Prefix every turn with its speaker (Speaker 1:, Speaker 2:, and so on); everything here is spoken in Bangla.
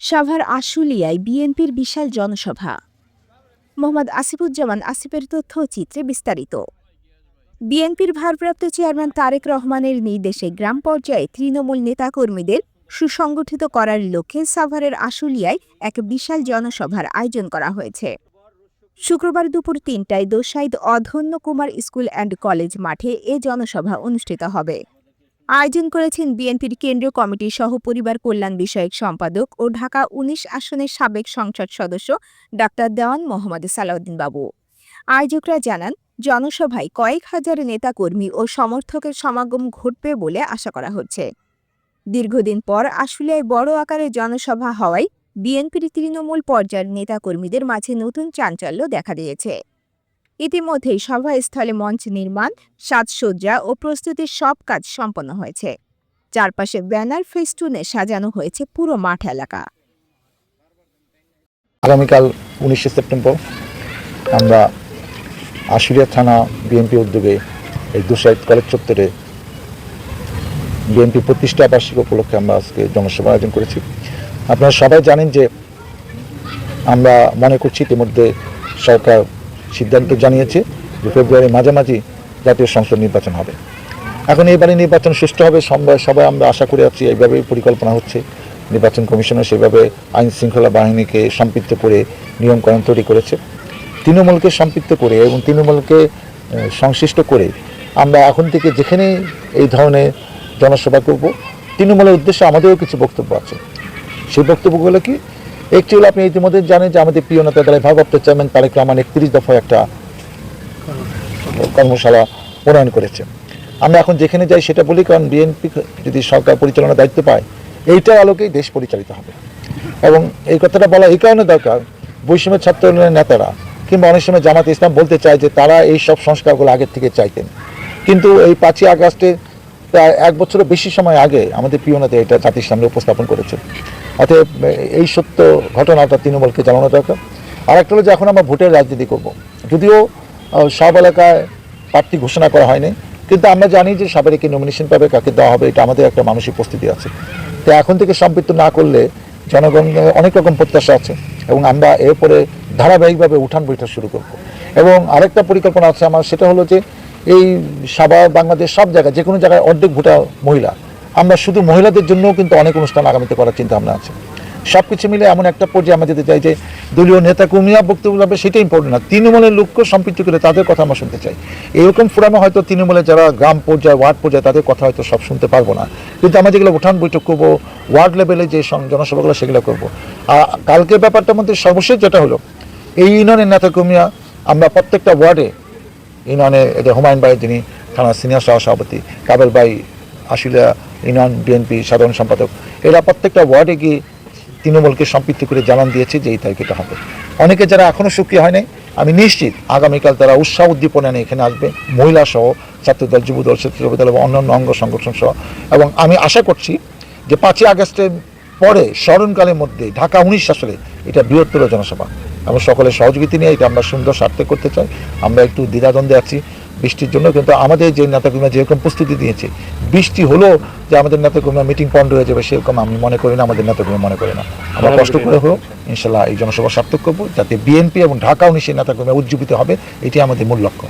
Speaker 1: সাভার আশুলিয়ায় বিএনপির বিশাল জনসভা। মোহাম্মদ আসিফুজ্জামান আসিফের তথ্য ও চিত্রে বিস্তারিত। বিএনপির ভারপ্রাপ্ত চেয়ারম্যান তারেক রহমানের নির্দেশে গ্রাম পর্যায়ে তৃণমূল নেতাকর্মীদের সুসংগঠিত করার লক্ষ্যে সাভারের আশুলিয়ায় এক বিশাল জনসভার আয়োজন করা হয়েছে। শুক্রবার দুপুর তিনটায় দোসাইদ অধন্য কুমার স্কুল অ্যান্ড কলেজ মাঠে এ জনসভা অনুষ্ঠিত হবে। আয়োজন করেছেন বিএনপির কেন্দ্রীয় কমিটির সহ পরিবার কল্যাণ বিষয়ক সম্পাদক ও ঢাকা উনিশ আসনের সাবেক সংসদ সদস্য ডাক্তার দেওয়ান মোহাম্মদ সালাউদ্দিন বাবু। আয়োজকরা জানান, জনসভায় কয়েক হাজার নেতাকর্মী ও সমর্থকের সমাগম ঘটবে বলে আশা করা হচ্ছে। দীর্ঘদিন পর আশুলিয়ায় বড় আকারের জনসভা হওয়ায় বিএনপির তৃণমূল পর্যায়ের নেতাকর্মীদের মাঝে নতুন চাঞ্চল্য দেখা দিয়েছে। ইতিমধ্যেই সভাস্থলে মঞ্চ নির্মাণ, সাজসজ্জা ও প্রস্তুতির সব কাজ সম্পন্ন হয়েছে। চারপাশে ব্যানার ফেস্টুনে সাজানো হয়েছে পুরো মাঠ এলাকা।
Speaker 2: আগামীকাল উনিশে সেপ্টেম্বর আমরা আশুলিয়া থানা বিএনপি উদ্যোগে এই দুসাইদ কলেজ চত্বরে বিএনপি প্রতিষ্ঠা বার্ষিক উপলক্ষে আমরা আজকে জনসভা আয়োজন করেছি। আপনারা সবাই জানেন যে আমরা মনে করছি ইতিমধ্যে সরকার সিদ্ধান্ত জানিয়েছে যে ফেব্রুয়ারির মাঝামাঝি জাতীয় সংসদ নির্বাচন হবে। এখন এবারে নির্বাচন সুষ্ঠু হবে, সবাই সবাই আমরা আশা করে আছি, এইভাবেই পরিকল্পনা হচ্ছে। নির্বাচন কমিশনার সেভাবে আইন শৃঙ্খলা বাহিনীকে সম্পৃক্ত করে নিয়মকরণ তৈরি করেছে। তৃণমূলকে সম্পৃক্ত করে এবং তৃণমূলকে সংশ্লিষ্ট করে আমরা এখন থেকে যেখানে এই ধরনের জনসভা করব, তৃণমূলের উদ্দেশ্যে আমাদেরও কিছু বক্তব্য আছে। সেই বক্তব্যগুলো কি একটি হলো, আপনি ইতিমধ্যে জানেন যে আমাদের প্রিয় নেতা দলের ভারপ্রাপ্ত চেয়ারম্যান তারেক রহমান একত্রিশ দফায় একটা কর্মশালা প্রণয়ন করেছে। আমরা এখন যেখানে যাই সেটা বলি, কারণ বিএনপি যদি সরকার পরিচালনার দায়িত্ব পায় এইটার আলোকেই দেশ পরিচালিত হবে। এবং এই কথাটা বলা এই কারণে দরকার, বৈষম্যের ছাত্র নেতারা কিংবা অনেক সময় জামাত ইসলাম বলতে চায় যে তারা এই সব সংস্কারগুলো আগের থেকে চাইতেন। কিন্তু এই পাঁচই আগস্টে প্রায় এক বছরের বেশি সময় আগে আমাদের প্রিয় নেতা এটা জাতির সামনে উপস্থাপন করেছে। অতএব, এই সত্য ঘটনাটা তৃণমূলকে জানানো দরকার। আর একটা হলো যে, এখন আমরা ভোটের রাজনীতি করব। যদিও সব এলাকায় প্রার্থী ঘোষণা করা হয়নি, কিন্তু আমরা জানি যে সাবেকে নমিনেশন পাবে, কাকে দেওয়া হবে, এটা আমাদের একটা মানসিক প্রস্তুতি আছে। তো এখন থেকে সম্পৃক্ত না করলে জনগণ অনেক রকম প্রত্যাশা আছে, এবং আমরা এরপরে ধারাবাহিকভাবে উঠান বৈঠক শুরু করব। এবং আরেকটা পরিকল্পনা আছে আমার, সেটা হলো যে, এই সাবা বাংলাদেশ সব জায়গায় যে কোনো জায়গায় অর্ধেক ভোটার মহিলা আমরা শুধু মহিলাদের জন্যও কিন্তু অনেক অনুষ্ঠান আগামীতে করার চিন্তা ভাবনা আছে। সব কিছু মিলে এমন একটা পর্যায়ে আমরা যেতে চাই যে দলীয় নেতা কর্মীরা বক্তব্য দেবে সেটা ইম্পর্টেন্ট না। তৃণমূলের লক্ষ্য সম্পৃক্ত করে তাদের কথা আমরা শুনতে চাই। এরকম ফোরামে হয়তো তৃণমূলের যারা গ্রাম পর্যায়ে, ওয়ার্ড পর্যায়ে, তাদের কথা হয়তো সব শুনতে পারব না। কিন্তু আমরা যেগুলো উঠান বৈঠক করব, ওয়ার্ড লেভেলে যে জনসভাগুলো, সেগুলো করব। আর কালকের ব্যাপারটার মধ্যে সর্বশেষ যেটা হলো, এই ইউনিয়নের নেতা কর্মীরা, আমরা প্রত্যেকটা ওয়ার্ডে, ইউনিয়নে হুমায়ুন ভাই যিনি থানার সিনিয়র সহ সভাপতি কাবেল ভাই আশুলিয়া ইউনিয়ন বিএনপি সাধারণ সম্পাদক। এরা প্রত্যেকটা ওয়ার্ডে গিয়ে তৃণমূলকে সম্পৃক্ত করে জানান দিয়েছে যে এই তারিখটা হবে। অনেকে যারা এখনও সুখী হয়নি, আমি নিশ্চিত আগামীকাল তারা উৎসাহ উদ্দীপনা নিয়ে এখানে আসবে। মহিলা সহ ছাত্রদল যুবদল ছাত্রদল এবং অন্যান্য অঙ্গ সংগঠন সহ। এবং আমি আশা করছি যে পাঁচই আগস্টের পরে স্মরণকালের মধ্যে ঢাকা উনিশ আসলে এটা বৃহত্তর জনসভা। এবং সকলের সহযোগিতা নিয়ে এটা আমরা সুন্দর সার্থক করতে চাই। আমরা একটু দ্বিধাদ্বন্দ্বে আছি। বৃষ্টির জন্য কিন্তু আমাদের যে নেতাকর্মীরা যেরকম প্রস্তুতি দিয়েছে বৃষ্টি হলো যে আমাদের নেতাকর্মীরা মিটিং পয়েন্ট হয়ে যাবে সেরকম আমি মনে করি না আমাদের নেতাকর্মী মনে করি না। আমরা কষ্ট করে হোক ইনশাল্লাহ এই জনসভা সার্থক করব যাতে বিএনপি এবং ঢাকাও নিশ্চয়ই নেতাকর্মীরা উজ্জীবিত হবে এটি আমাদের মূল লক্ষ্য।